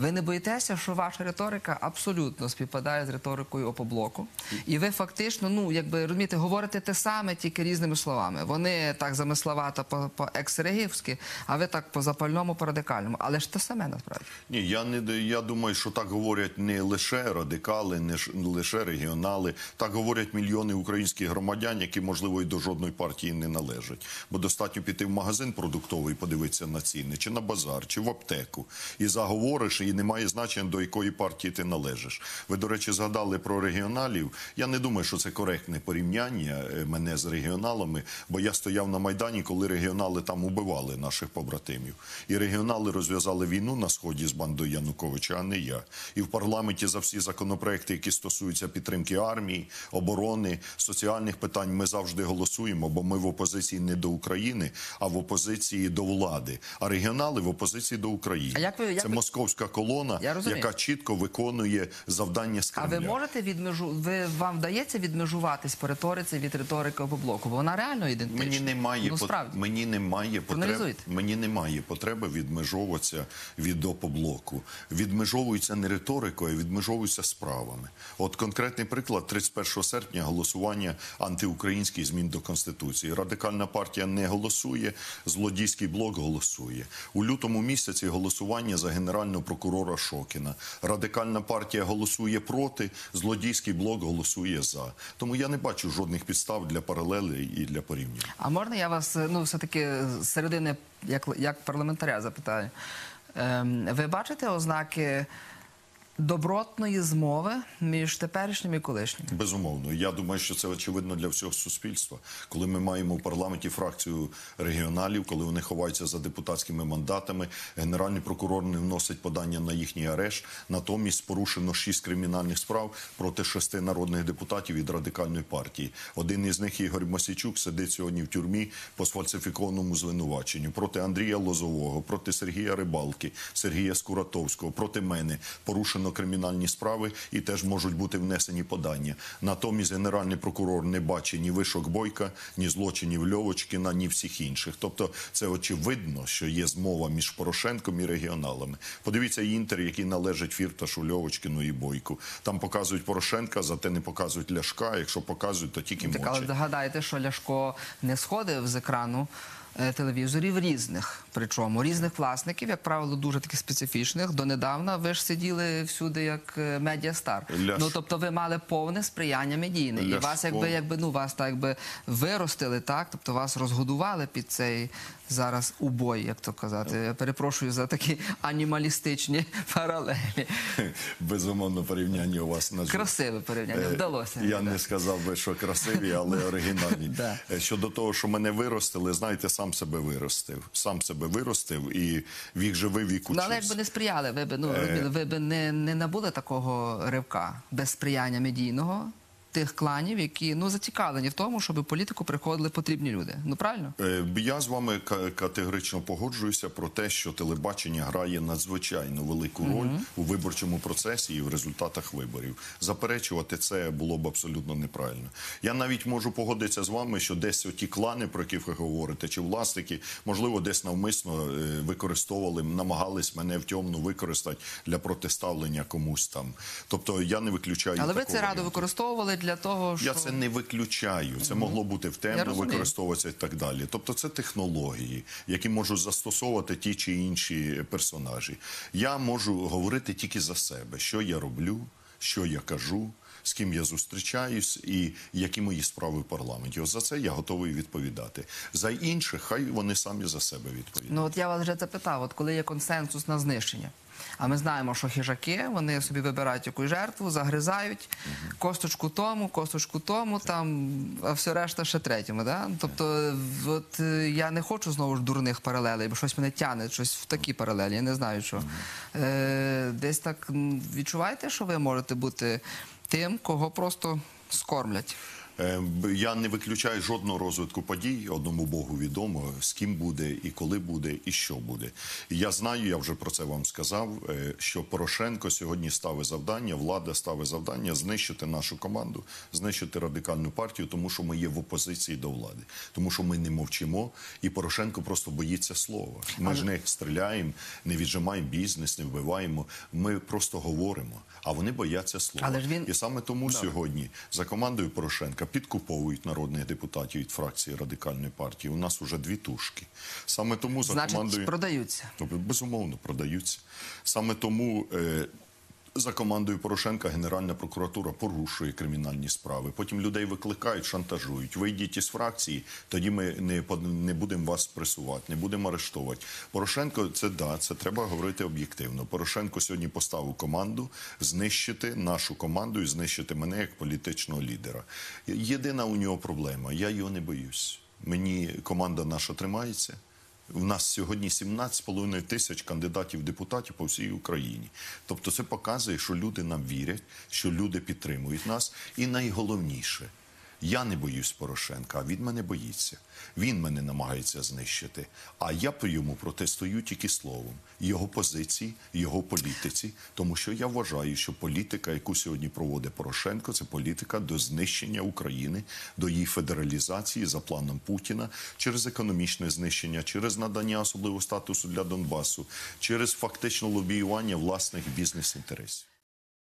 Ви не боїтеся, що ваша риторика абсолютно співпадає з риторикою опоблоку, і ви фактично, ну якби розумієте, говорите те саме, тільки різними словами. Вони так замисловато по, по ексерегівськи, а ви так по запальному, по радикальному. Але ж те саме насправді. Ні, я не я думаю, що так говорять не лише радикали, не не лише регіонали. Так говорять мільйони українських громадян, які можливо і до жодної партії не належать. Бо достатньо піти в магазин продуктовий, подивитися на ціни, чи на базар, чи в аптеку, і заговориш, і немає значення до якої партії ти належиш. Ви, до речі, згадали про регіоналів. Я не думаю, що це коректне порівняння е, мене з регіоналами, бо я стояв на майдані, коли регіонали там убивали наших побратимів. І регіонали розв'язали війну на сході з бандою Януковича, а не я. І в парламенті за всі законопроекти, які стосуються підтримки армії, оборони, соціальних питань, ми завжди голосуємо, бо ми в опозиції не до України, а в опозиції до влади. А регіонали в опозиції до України. А як ви- як це московська колона, яка чітко виконує завдання з А ви можете відмежу... ви вам вдається відмежуватись по риториці від риторики опоблоку? Бо вона реально ідентична. Мені немає ну, справді. мені немає потреб. Мені немає потреби відмежовуватися від опоблоку. Відмежовуються не риторикою, а відмежовуються справами. От конкретний приклад: 31 серпня голосування антиукраїнських змін до конституції. Радикальна партія не голосує, злодійський блок голосує у лютому місяці. Голосування за генерального прокурора Шокіна. Радикальна партія голосує проти, злодійський блок голосує за. Тому я не бачу жодних підстав для паралелей і для порівняння. А можна я вас ну все-таки з середини як, як парламентаря запитаю? Ем, ви бачите ознаки добротної змови між теперішнім і колишнім? Безумовно, я думаю, що це очевидно для всього суспільства. Коли ми маємо в парламенті фракцію регіоналів, коли вони ховаються за депутатськими мандатами, генеральний прокурор не вносить подання на їхній арешт. Натомість порушено шість кримінальних справ проти шести народних депутатів від радикальної партії. Один із них Ігор Масійчук сидить сьогодні в тюрмі по сфальсифікованому звинуваченню проти Андрія Лозового, проти Сергія Рибалки, Сергія Скуратовського, проти мене порушено кримінальні справи і теж можуть бути внесені подання. Натомість генеральний прокурор не бачить ні вишок Бойка, ні злочинів Льовочкіна, ні всіх інших. Тобто, це очевидно, що є змова між Порошенком і регіоналами. Подивіться інтер, який належить Фірташу, Льовочкіну і Бойку. Там показують Порошенка, зате не показують Ляшка. Якщо показують, то тільки Так, але догадайте, що Ляшко не сходив з екрану телевізорів різних, причому різних власників, як правило, дуже таких специфічних. Донедавна ви ж сиділи всюди як е, медіастар. Ну тобто ви мали повне сприяння медійне. І вас якби якби ну вас так якби виростили, так тобто вас розгодували під цей зараз убой, як то казати. Я перепрошую за такі анімалістичні паралелі. Безумовно, порівняння у вас на Красиве порівняння. Е, Вдалося. Я не сказав би, що красиві, але оригінальні. Е, Щодо того, що мене виростили, знаєте, сам себе виростив. Сам себе виростив і вік живий, вік Ну, але якби не сприяли, ви б ну Е. ви б не, не набули такого ривка без сприяння медійного тих кланів, які ну зацікавлені в тому, щоб в політику приходили потрібні люди. Ну правильно? Е, Я з вами ка- категорично погоджуюся про те, що телебачення грає надзвичайно велику роль у виборчому процесі і в результатах виборів. Заперечувати це було б абсолютно неправильно. Я навіть можу погодитися з вами, що десь оті клани, про які ви говорите, чи власники, можливо, десь навмисно е, використовували, намагались мене в темну використати для протиставлення комусь там. Тобто я не виключаю. Але ви це радо використовували для того, що Я це не виключаю. Це могло бути в темно використовуватися і так далі. Тобто, це технології, які можуть застосовувати ті чи інші персонажі. Я можу говорити тільки за себе, що я роблю, що я кажу. З ким я зустрічаюсь і які мої справи в парламенті. От за це я готовий відповідати. За інших, хай вони самі за себе відповідають. ну от я вас вже запитав, от коли є консенсус на знищення. А ми знаємо, що хижаки вони собі вибирають якусь жертву, загризають косточку тому, косточку тому, там, а все решта ще третьому. Да? Тобто, от е, я не хочу знову ж дурних паралелей, бо щось мене тягне, щось в такі паралелі. Я не знаю, що е, десь так відчуваєте, що ви можете бути тим, кого просто скормлять. Е, Я не виключаю жодного розвитку подій. Одному Богу відомо, з ким буде, і коли буде, і що буде. Я знаю, я вже про це вам сказав, е, що Порошенко сьогодні ставить завдання, влада ставить завдання знищити нашу команду, знищити радикальну партію, тому що ми є в опозиції до влади, тому що ми не мовчимо, і Порошенко просто боїться слова. Ми ж не стріляємо, не віджимаємо бізнес, не вбиваємо. Ми просто говоримо. А вони бояться слова. Але ж він- І саме тому сьогодні за командою Порошенка підкуповують народних депутатів від фракції радикальної партії. У нас уже дві тушки. Саме тому за Значить, командою продаються. Ну, безумовно продаються. Саме тому. Е, за командою Порошенка Генеральна прокуратура порушує кримінальні справи. Потім людей викликають, шантажують. Вийдіть із фракції, тоді ми не, не будемо вас пресувати, не будемо арештовувати. Порошенко, це да, це треба говорити об'єктивно. Порошенко сьогодні поставив команду знищити нашу команду і знищити мене як політичного лідера. Єдина у нього проблема. Я його не боюсь. Мені команда наша тримається. У нас сьогодні 17,5 тисяч кандидатів депутатів по всій Україні. Тобто це показує, що люди нам вірять, що люди підтримують нас. І найголовніше, я не боюсь Порошенка, а він мене боїться. Він мене намагається знищити. А я по йому протестую тільки словом, його позиції, його політиці, тому що я вважаю, що політика, яку сьогодні проводить Порошенко, це політика до знищення України, до її федералізації за планом Путіна через економічне знищення, через надання особливого статусу для Донбасу, через фактично лобіювання власних бізнес-інтересів.